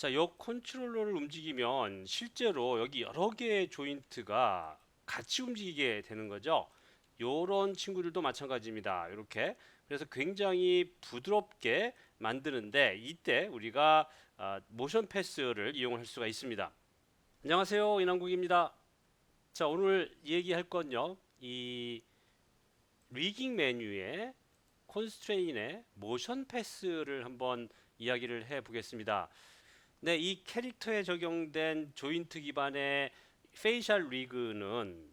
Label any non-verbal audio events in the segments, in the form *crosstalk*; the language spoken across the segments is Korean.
자, 요 컨트롤러를 움직이면 실제로 여기 여러 개의 조인트가 같이 움직이게 되는 거죠. 요런 친구들도 마찬가지입니다. 이렇게 그래서 굉장히 부드럽게 만드는데 이때 우리가 아, 모션 패스를 이용할 수가 있습니다. 안녕하세요. 이남국입니다. 자, 오늘 얘기할 건요. 이 리깅 메뉴에 콘스트레인의 모션 패스를 한번 이야기를 해 보겠습니다. 네, 이 캐릭터에 적용된 조인트 기반의 페이셜 리그는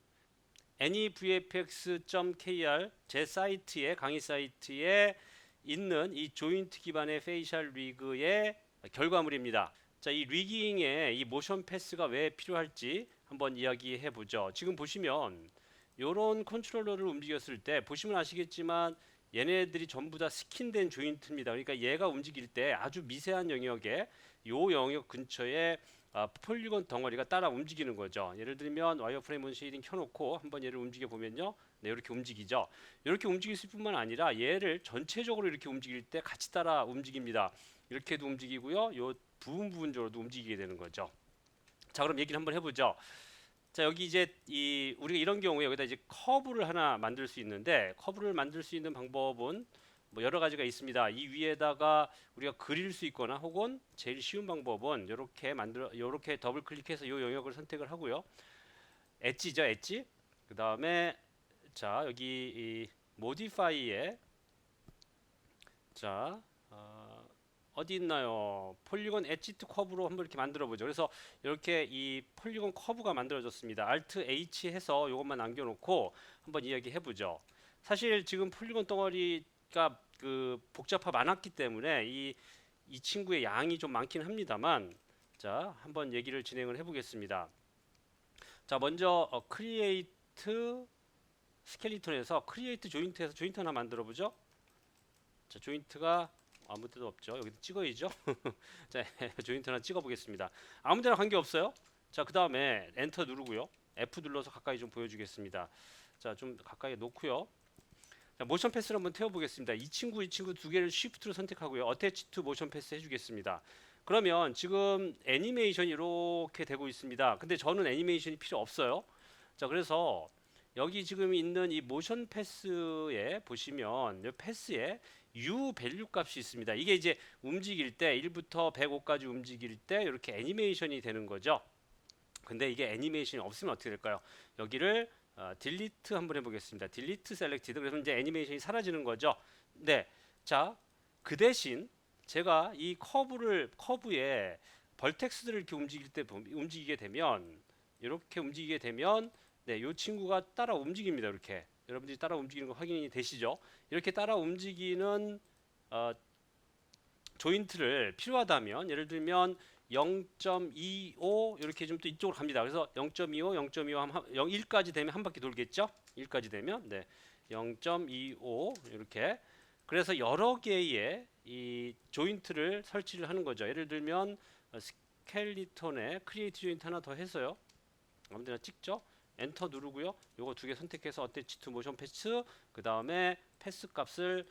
anyvfx.kr 제 사이트에 강의 사이트에 있는 이 조인트 기반의 페이셜 리그의 결과물입니다. 자, 이 리깅에 이 모션 패스가 왜 필요할지 한번 이야기해 보죠. 지금 보시면 요런 컨트롤러를 움직였을 때 보시면 아시겠지만 얘네들이 전부 다 스킨된 조인트입니다. 그러니까 얘가 움직일 때 아주 미세한 영역에 요 영역 근처에 아, 폴리곤 덩어리가 따라 움직이는 거죠. 예를 들면 와이어프레임 온 쉐이딩 켜놓고 한번 얘를 움직여 보면요, 네 이렇게 움직이죠. 이렇게 움직일 뿐만 아니라 얘를 전체적으로 이렇게 움직일 때 같이 따라 움직입니다. 이렇게도 움직이고요, 요 부분 부분적으로도 움직이게 되는 거죠. 자, 그럼 얘기를 한번 해보죠. 자, 여기 이제 이 우리가 이런 경우에 여기다 이제 커브를 하나 만들 수 있는데 커브를 만들 수 있는 방법은 뭐 여러 가지가 있습니다. 이 위에다가 우리가 그릴 수 있거나 혹은 제일 쉬운 방법은 이렇게 만들어 이렇게 더블 클릭해서 이 영역을 선택을 하고요. 엣지죠, 엣지. 그 다음에 자 여기 이 모디파이에 자 어, 어디 있나요? 폴리곤 엣지 투 커브로 한번 이렇게 만들어 보죠. 그래서 이렇게 이 폴리곤 커브가 만들어졌습니다. Alt H 해서 이것만 남겨놓고 한번 이야기해 보죠. 사실 지금 폴리곤 덩어리가 그 복잡화 많았기 때문에 이, 이 친구의 양이 좀 많긴 합니다만 자 한번 얘기를 진행을 해보겠습니다. 자 먼저 어, 크리에이트 스켈리톤에서 크리에이트 조인트에서 조인트 하나 만들어 보죠. 자 조인트가 아무 데도 없죠. 여기 찍어야죠. *laughs* 자 *laughs* 조인트 하나 찍어 보겠습니다. 아무 데나 관계 없어요. 자 그 다음에 엔터 누르고요. F 눌러서 가까이 좀 보여주겠습니다. 자 좀 가까이 놓고요. 자, 모션 패스를 한번 태워보겠습니다. 이 친구, 이 친구 두 개를 쉬프트로 선택하고요. 어태치 투 모션 패스 해주겠습니다. 그러면 지금 애니메이션이 이렇게 되고 있습니다. 근데 저는 애니메이션이 필요 없어요. 자, 그래서 여기 지금 있는 이 모션 패스에 보시면 이 패스에 U 밸류 값이 있습니다. 이게 이제 움직일 때 1부터 105까지 움직일 때 이렇게 애니메이션이 되는 거죠. 근데 이게 애니메이션이 없으면 어떻게 될까요? 여기를 어, 딜리트 한번 해보겠습니다. 딜리트 셀렉티드 그래서 이제 애니메이션이 사라지는 거죠. 네, 자 그 대신 제가 이 커브를 커브에 벌텍스들을 이렇게 움직일 때 보- 움직이게 되면 이렇게 움직이게 되면 네, 이 친구가 따라 움직입니다. 이렇게 여러분들이 따라 움직이는 거 확인이 되시죠? 이렇게 따라 움직이는 어, 조인트를 필요하다면 예를 들면 0.25 이렇게 좀 또 이쪽으로 갑니다. 그래서 0.25, 0.25 한, 0, 1까지 되면 한 바퀴 돌겠죠? 1까지 되면 네. 0.25 이렇게 그래서 여러 개의 이 조인트를 설치를 하는 거죠. 예를 들면 어, 스켈리톤에 크리에이트 조인트 하나 더 해서요. 아무데나 찍죠. 엔터 누르고요. 요거 두 개 선택해서 어태치 투 모션 패스 그 다음에 패스 값을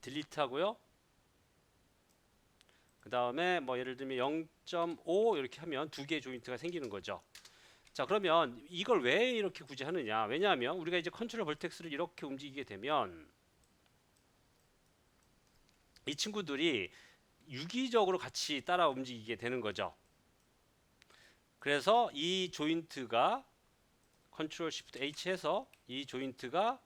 딜리트 하고요. 그 다음에 뭐 예를 들면 0.5 이렇게 하면 두 개의 조인트가 생기는 거죠. 자 그러면 이걸 왜 이렇게 굳이 하느냐? 왜냐하면 우리가 이제 컨트롤 벌텍스를 이렇게 움직이게 되면 이 친구들이 유기적으로 같이 따라 움직이게 되는 거죠. 그래서 이 조인트가 컨트롤 시프트 H 해서 이 조인트가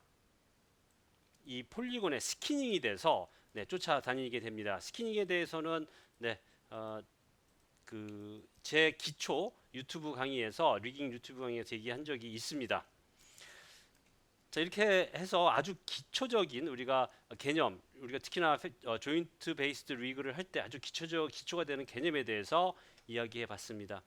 이 폴리곤에 스키닝이 돼서 네, 쫓아다니게 됩니다. 스키닝에 대해서는 네, 어, 그제 기초 유튜브 강의에서 리깅 유튜브 강의에서 얘기한 적이 있습니다. 자 이렇게 해서 아주 기초적인 우리가 개념, 우리가 특히나 페- 어, 조인트 베이스드 리그를 할 때 아주 기초적 기초가 되는 개념에 대해서 이야기해 봤습니다.